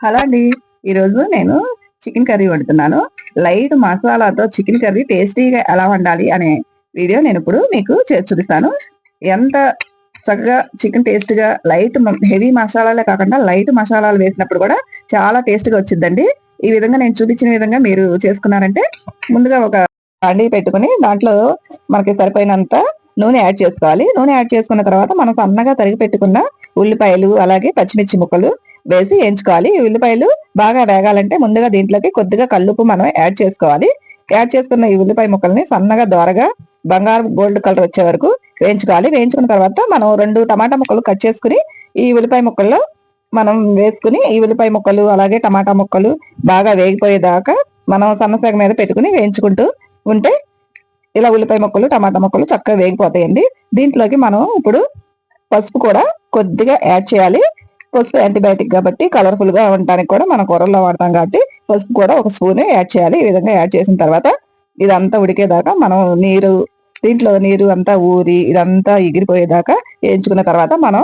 Hello అండి. ఈరోజు నేను చికెన్ కర్రీ వండుతున్నాను. లైట్ మసాలాతో చికెన్ కర్రీ టేస్టీగా ఎలా వండాలి అనే వీడియో నేను ఇప్పుడు మీకు చూపిస్తాను. ఎంత చక్కగా చికెన్ టేస్ట్గా లైట్ హెవీ మసాలాలే కాకుండా లైట్ మసాలాలు వేసినప్పుడు కూడా చాలా టేస్ట్గా వచ్చిందండి. ఈ విధంగా నేను చూపించిన విధంగా మీరు చేసుకున్నారంటే ముందుగా ఒక అండి పెట్టుకుని దాంట్లో మనకి సరిపోయినంత నూనె యాడ్ చేసుకోవాలి. నూనె యాడ్ చేసుకున్న తర్వాత మనం సన్నగా తరిగి పెట్టుకున్న ఉల్లిపాయలు అలాగే పచ్చిమిర్చి ముక్కలు వేసి వేయించుకోవాలి. ఈ ఉల్లిపాయలు బాగా వేగాలంటే ముందుగా దీంట్లోకి కొద్దిగా కల్లుపు మనం యాడ్ చేసుకోవాలి. యాడ్ చేసుకున్న ఈ ఉల్లిపాయ ముక్కల్ని సన్నగా దోరగా బంగారు గోల్డ్ కలర్ వచ్చే వరకు వేయించుకోవాలి. వేయించుకున్న తర్వాత మనం రెండు టమాటా ముక్కలు కట్ చేసుకుని ఈ ఉల్లిపాయ ముక్కల్లో మనం వేసుకుని ఈ ఉల్లిపాయ ముక్కలు అలాగే టమాటా ముక్కలు బాగా వేగిపోయేదాకా మనం సన్నసాగ మీద పెట్టుకుని వేయించుకుంటూ ఉంటే ఇలా ఉల్లిపాయ ముక్కలు టమాటా ముక్కలు చక్కగా వేగిపోతాయండి. దీంట్లోకి మనం ఇప్పుడు పసుపు కూడా కొద్దిగా యాడ్ చేయాలి. పసుపు యాంటీబయాటిక్ కాబట్టి కలర్ఫుల్గా ఉండడానికి కూడా మనం కూరల్లో వాడతాం కాబట్టి పసుపు కూడా ఒక స్పూన్ యాడ్ చేయాలి. ఈ విధంగా యాడ్ చేసిన తర్వాత ఇదంతా ఉడికేదాకా మనం నీరు దీంట్లో నీరు అంతా ఊరి ఇదంతా ఎగిరిపోయేదాకా వేయించుకున్న తర్వాత మనం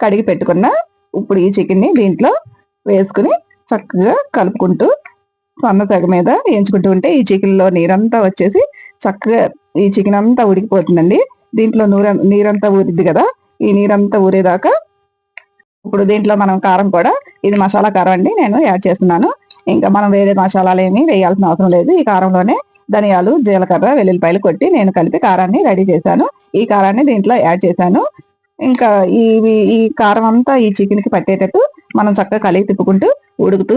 కడిగి పెట్టుకున్న ఇప్పుడు ఈ చికెన్ని దీంట్లో వేసుకుని చక్కగా కలుపుకుంటూ సన్న తెగ మీద వేయించుకుంటూ ఉంటే ఈ చికెన్లో నీరంతా వచ్చేసి చక్కగా ఈ చికెన్ అంతా ఉడికిపోతుందండి. దీంట్లో నూర నీరంతా ఊరిద్ది కదా ఈ నీరంతా ఊరేదాకా ఇప్పుడు దీంట్లో మనం కారం కూడా ఇది మసాలా కారం అండి నేను యాడ్ చేస్తున్నాను. ఇంకా మనం వేరే మసాలాలు ఏమి వేయాల్సిన అవసరం లేదు. ఈ కారంలోనే ధనియాలు జీలకర్ర వెల్లుల్లిపాయలు కొట్టి నేను కలిపి కారాన్ని రెడీ చేశాను. ఈ కారాన్ని దీంట్లో యాడ్ చేశాను. ఇంకా ఈ ఈ కారం అంతా ఈ చికెన్కి పట్టేటట్టు మనం చక్కగా కలిగి తిప్పుకుంటూ ఉడుకుతూ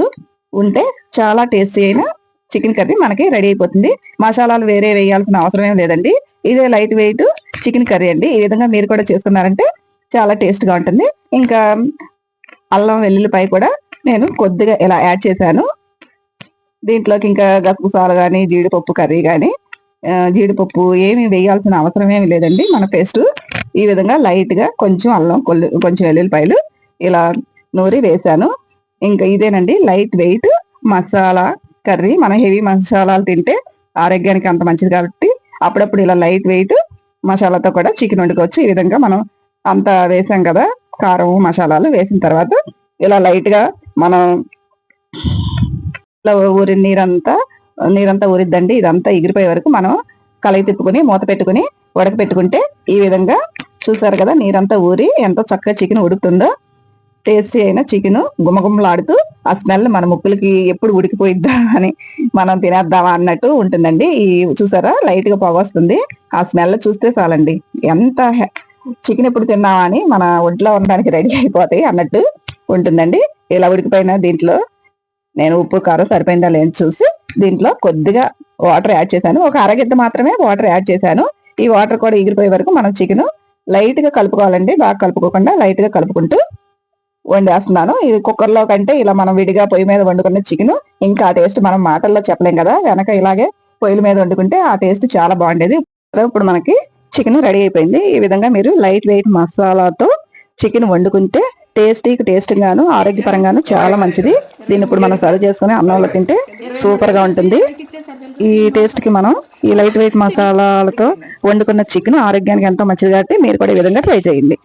ఉంటే చాలా టేస్టీ అయిన చికెన్ కర్రీ మనకి రెడీ అయిపోతుంది. మసాలాలు వేరే వేయాల్సిన అవసరం ఏం లేదండి. ఇదే లైట్ వెయిట్ చికెన్ కర్రీ అండి. ఈ విధంగా మీరు కూడా చేసుకున్నారంటే చాలా టేస్ట్గా ఉంటుంది. ఇంకా అల్లం వెల్లుల్లిపాయ కూడా నేను కొద్దిగా ఇలా యాడ్ చేశాను. దీంట్లోకి ఇంకా గసగసాలు కానీ జీడిపప్పు కర్రీ కానీ జీడిపప్పు ఏమి వేయాల్సిన అవసరం ఏమి లేదండి. మన పేస్ట్ ఈ విధంగా లైట్గా కొంచెం అల్లం కొల్లు కొంచెం వెల్లుల్లిపాయలు ఇలా నూరి వేశాను. ఇంకా ఇదేనండి లైట్ వెయిట్ మసాలా కర్రీ. మనం హెవీ మసాలాలు తింటే ఆరోగ్యానికి అంత మంచిది కాబట్టి అప్పుడప్పుడు ఇలా లైట్ వెయిట్ మసాలాతో కూడా చికెన్ వండుకోవచ్చు. ఈ విధంగా మనం అంత వేసాం కదా కారం మసాలాలు వేసిన తర్వాత ఇలా లైట్గా మనం ఇలా ఊరి నీరంతా నీరంతా ఊరిద్దండి. ఇదంతా ఎగిరిపోయే వరకు మనం కలయి తిప్పుకుని మూత పెట్టుకుని ఉడకపెట్టుకుంటే ఈ విధంగా చూసారు కదా నీరంతా ఊరి ఎంతో చక్కగా చికెన్ ఉడుకుతుందో. టేస్టీ అయిన చికెన్ గుమగుమలాడుతూ ఆ స్మెల్ మన ముక్కులకి ఎప్పుడు ఉడికిపోయిద్దా అని మనం తినేద్దామా అన్నట్టు ఉంటుందండి. ఈ చూసారా లైట్గా పొగ వస్తుంది. ఆ స్మెల్ చూస్తే చాలండి. ఎంత చికెన్ ఎప్పుడు తిన్నామా అని మన ఒంట్లో ఉండడానికి రెడీ అయిపోతాయి అన్నట్టు ఉంటుందండి. ఇలా ఉడికిపోయిన దీంట్లో నేను ఉప్పు కారం సరిపోయిందా లేని చూసి దీంట్లో కొద్దిగా వాటర్ యాడ్ చేశాను. ఒక అరగిద్ద మాత్రమే వాటర్ యాడ్ చేశాను. ఈ వాటర్ కూడా ఎగిరిపోయే వరకు మనం చికెన్ లైట్గా కలుపుకోవాలండి. బాగా కలుపుకోకుండా లైట్గా కలుపుకుంటూ వండేస్తున్నాను. ఇది కుక్కర్లో కంటే ఇలా మనం విడిగా పొయ్యి మీద వండుకున్న చికెన్ ఇంకా ఆ టేస్ట్ మనం మాటల్లో చెప్పలేం కదా. వెనక ఇలాగే పొయ్యిల మీద వండుకుంటే ఆ టేస్ట్ చాలా బాగుండేది. ఇప్పుడు మనకి చికెన్ రెడీ అయిపోయింది. ఈ విధంగా మీరు లైట్ వెయిట్ మసాలాతో చికెన్ వండుకుంటే టేస్టీకి టేస్ట్ గాను ఆరోగ్యపరంగాను చాలా మంచిది. దీన్ని ఇప్పుడు మనం సర్వ్ చేసుకుని అన్నంలో తింటే సూపర్గా ఉంటుంది. ఈ టేస్ట్కి మనం ఈ లైట్ వెయిట్ మసాలాలతో వండుకున్న చికెన్ ఆరోగ్యానికి ఎంతో మంచిది కాబట్టి మీరు కూడా ఈ విధంగా ట్రై చేయండి.